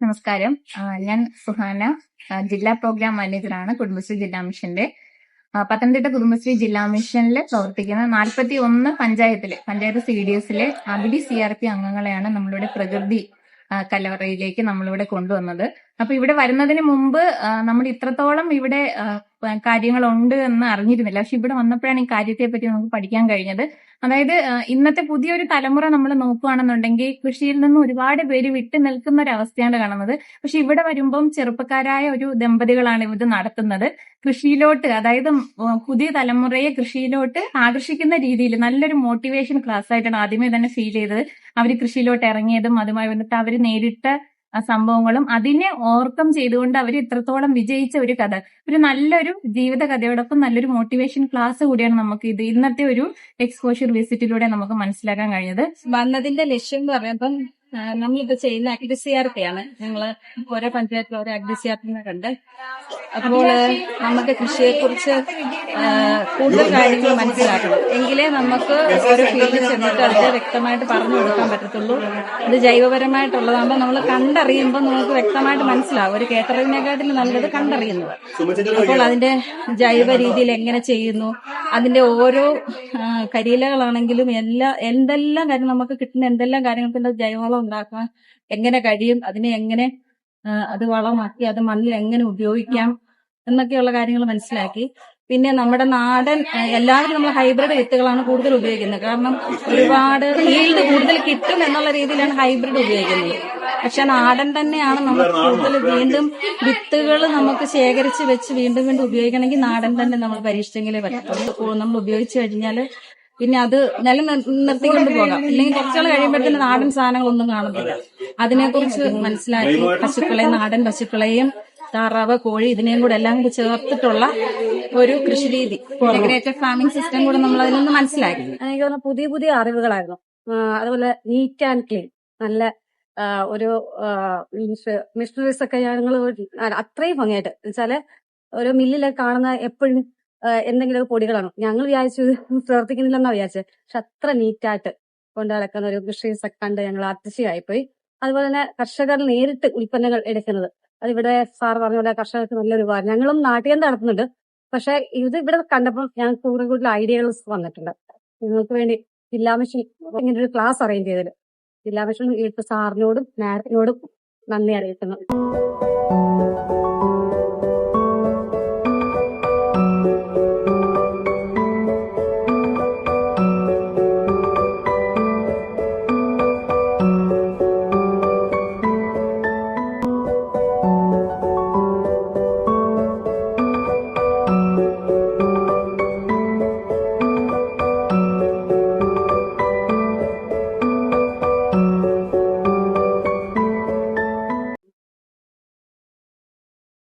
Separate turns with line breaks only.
നമസ്കാരം. ഞാൻ സുഹാന ജില്ലാ പ്രോഗ്രാം മാനേജറാണ് കുടുംബശ്രീ ജില്ലാ മിഷന്റെ. പത്തനംതിട്ട കുടുംബശ്രീ ജില്ലാ മിഷനിൽ പ്രവർത്തിക്കുന്ന നാൽപ്പത്തി ഒന്ന് പഞ്ചായത്തിലെ പഞ്ചായത്ത് സി ഡി എസിലെ അബിഡി സി ആർ പി അംഗങ്ങളെയാണ് നമ്മളിവിടെ പ്രകൃതി കലവറയിലേക്ക് നമ്മളിവിടെ കൊണ്ടുവന്നത്. അപ്പൊ ഇവിടെ വരുന്നതിന് മുമ്പ് നമ്മൾ ഇത്രത്തോളം ഇവിടെ കാര്യങ്ങളുണ്ട് എന്ന് അറിഞ്ഞിരുന്നില്ല. പക്ഷെ ഇവിടെ വന്നപ്പോഴാണ് ഈ കാര്യത്തെ പറ്റി നമുക്ക് പഠിക്കാൻ കഴിഞ്ഞത്. അതായത് ഇന്നത്തെ പുതിയൊരു തലമുറ നമ്മൾ നോക്കുകയാണെന്നുണ്ടെങ്കിൽ കൃഷിയിൽ നിന്ന് ഒരുപാട് പേര് വിട്ടു നിൽക്കുന്ന ഒരു അവസ്ഥയാണ് കാണുന്നത്. പക്ഷെ ഇവിടെ വരുമ്പം ചെറുപ്പക്കാരായ ഒരു ദമ്പതികളാണ് ഇത് നടത്തുന്നത്. കൃഷിയിലോട്ട് അതായത് പുതിയ തലമുറയെ കൃഷിയിലോട്ട് ആകർഷിക്കുന്ന രീതിയിൽ നല്ലൊരു മോട്ടിവേഷൻ ക്ലാസ് ആയിട്ടാണ് ആദ്യമേ തന്നെ ഫീൽ ചെയ്തത്. അവർ കൃഷിയിലോട്ട് ഇറങ്ങിയതും അതുമായി ബന്ധപ്പെട്ട് അവർ നേരിട്ട സംഭവങ്ങളും അതിനെ ഓവർകം ചെയ്തുകൊണ്ട് അവർ ഇത്രത്തോളം വിജയിച്ച ഒരു കഥ. ഒരു നല്ലൊരു ജീവിത കഥയോടൊപ്പം നല്ലൊരു മോട്ടിവേഷൻ ക്ലാസ് കൂടിയാണ് നമുക്ക് ഇത് ഇന്നത്തെ ഒരു എക്സ്പോഷ്യർ വിസിറ്റിലൂടെ നമുക്ക് മനസ്സിലാക്കാൻ കഴിഞ്ഞത്
വന്നതിന്റെ ലക്ഷ്യം എന്ന് പറയുമ്പം നമ്മളിത് ചെയ്യുന്ന അഗ്നി സി ആർ പി ആണ് ഞങ്ങൾ ഓരോ പഞ്ചായത്തിലും ഓരോ അഗ്നി സി ആർ കണ്ട്. അപ്പോൾ നമുക്ക് കൃഷിയെ കുറിച്ച് കൂടുതൽ കാര്യങ്ങൾ മനസ്സിലാക്കണം. എങ്കിലേ നമുക്ക് ഓരോ ഫീൽഡിൽ ചെന്നിട്ട് അതിനെ വ്യക്തമായിട്ട് പറഞ്ഞു കൊടുക്കാൻ പറ്റത്തുള്ളൂ. അത് ജൈവപരമായിട്ടുള്ളതാകുമ്പോൾ നമ്മൾ കണ്ടറിയുമ്പോൾ നമുക്ക് വ്യക്തമായിട്ട് മനസ്സിലാവും. ഒരു കേട്ടറിവിനെക്കാട്ടിൽ നല്ലത് കണ്ടറിയുന്നത്. അപ്പോൾ അതിന്റെ ജൈവ രീതിയിൽ എങ്ങനെ ചെയ്യുന്നു? അതിന്റെ ഓരോ കരിയിലകളാണെങ്കിലും എല്ലാ എന്തെല്ലാം കാര്യം നമുക്ക് കിട്ടുന്ന എന്തെല്ലാം കാര്യങ്ങൾക്കും ജൈവവളം ഉണ്ടാക്കാൻ എങ്ങനെ കഴിയും അതിനെ എങ്ങനെ അത് വളമാക്കി അത് മണ്ണിൽ എങ്ങനെ ഉപയോഗിക്കാം എന്നൊക്കെയുള്ള കാര്യങ്ങൾ മനസ്സിലാക്കി. പിന്നെ നമ്മുടെ നാടൻ എല്ലാവരും നമ്മൾ ഹൈബ്രിഡ് വിത്തുകളാണ് കൂടുതൽ ഉപയോഗിക്കുന്നത്. കാരണം ഒരുപാട് ഫീൽഡ് കൂടുതൽ കിട്ടും എന്നുള്ള രീതിയിലാണ് ഹൈബ്രിഡ് ഉപയോഗിക്കുന്നത്. പക്ഷെ നാടൻ തന്നെയാണ് നമുക്ക് കൂടുതൽ വീണ്ടും വിത്തുകൾ നമുക്ക് ശേഖരിച്ച് വെച്ച് വീണ്ടും വീണ്ടും ഉപയോഗിക്കണമെങ്കിൽ നാടൻ തന്നെ നമ്മൾ പരീക്ഷിച്ചെങ്കിലേ പറ്റത്തുള്ളൂ. നമ്മൾ ഉപയോഗിച്ചു കഴിഞ്ഞാൽ പിന്നെ അത് നിലനിർത്തിക്കൊണ്ട് പോകാം. ഇല്ലെങ്കിൽ കുറച്ചുകൾ കഴിയുമ്പോഴത്തേന് നാടൻ സാധനങ്ങളൊന്നും കാണത്തില്ല. അതിനെക്കുറിച്ച് മനസ്സിലാക്കി. പശുക്കളെ നാടൻ പശുക്കളെയും താറാവ് കോഴി ഇതിനെയും കൂടെ എല്ലാം കൂടി ചേർത്തിട്ടുള്ള ഒരു കൃഷി രീതി. ഇന്റഗ്രേറ്റഡ് ഫാമിംഗ് സിസ്റ്റം കൂടെ നമ്മൾ അതിൽ നിന്ന് മനസ്സിലാക്കി.
എനിക്ക് തോന്നുന്നു പുതിയ പുതിയ അറിവുകളായിരുന്നു. അതുപോലെ നീറ്റ് ആൻഡ് ക്ലീൻ നല്ല ഒരു മിഷണറീസ് ഒക്കെ ഞങ്ങൾ അത്രയും ഭംഗിയായിട്ട്. വെച്ചാൽ ഒരു മില്ലിലൊക്കെ കാണുന്ന എപ്പോഴും എന്തെങ്കിലുമൊക്കെ പൊടികളാണ്? ഞങ്ങൾ വിചാരിച്ചു പ്രവർത്തിക്കുന്നില്ലെന്നാ വിചാരിച്ചത് പക്ഷെ അത്ര നീറ്റായിട്ട് കൊണ്ട് നടക്കുന്ന ഒരു കൃഷി കണ്ട് ഞങ്ങൾ അതിശയായിപ്പോയി അതുപോലെ തന്നെ കർഷകർ നേരിട്ട് ഉൽപ്പന്നങ്ങൾ എടുക്കുന്നത്. അത് ഇവിടെ സാർ പറഞ്ഞ പോലെ കർഷകർക്ക് നല്ലൊരു ഉപകാരം. ഞങ്ങളും നാട്ടിൽ തന്നെ നടത്തുന്നുണ്ട്. പക്ഷെ ഇത് ഇവിടെ കണ്ടപ്പോൾ ഞങ്ങൾക്ക് കൂടുതൽ കൂടുതൽ ഐഡിയകൾ വന്നിട്ടുണ്ട്. നിങ്ങൾക്ക് വേണ്ടി ജില്ലാ മിഷൻ ഇങ്ങനെ ഒരു ക്ലാസ് അറേഞ്ച് ചെയ്തത് ജില്ലാ മിഷൻ സാറിനോടും മാഡത്തിനോടും നന്ദി അറിയിക്കുന്നു.